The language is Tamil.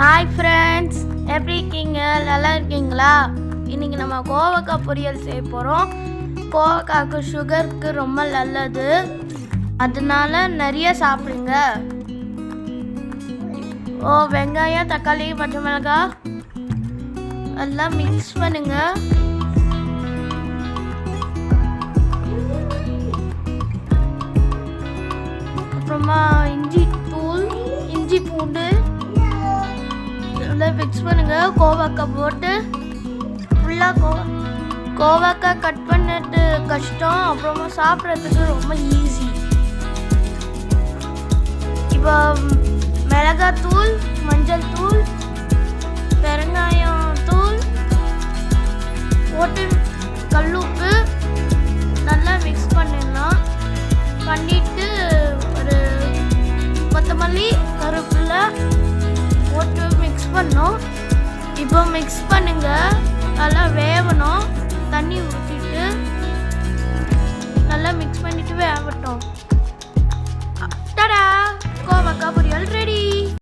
ஹாய் ஃப்ரெண்ட்ஸ் எப்படி இருக்கீங்க? நல்லா இருக்கீங்களா? இன்னைக்கு நம்ம கோவக்காய் பொரியல் செய்ய போகிறோம் கோவக்காய்க்கு சுகருக்கு ரொம்ப நல்லது. அதனால நிறைய சாப்பிடுங்க. ஓ வெங்காயம் தக்காளி பச்சை மிளகாய் எல்லாம் மிக்ஸ் பண்ணுங்கள் நல்லா மிக்ஸ் பண்ணுங்க. கோவாக்காய் போட்டு ஃபுல்லாக கோ கோவாக்காய் கட் பண்ணிட்டு கஷ்டம். அப்புறமா சாப்பிட்றதுக்கு ரொம்ப ஈஸி இப்போ மிளகாத்தூள் மஞ்சள் தூள் இப்போ மிக்ஸ் பண்ணுங்க. நல்லா வேகணும் தண்ணி ஊற்றிட்டு நல்லா மிக்ஸ் பண்ணிட்டு வேகட்டும்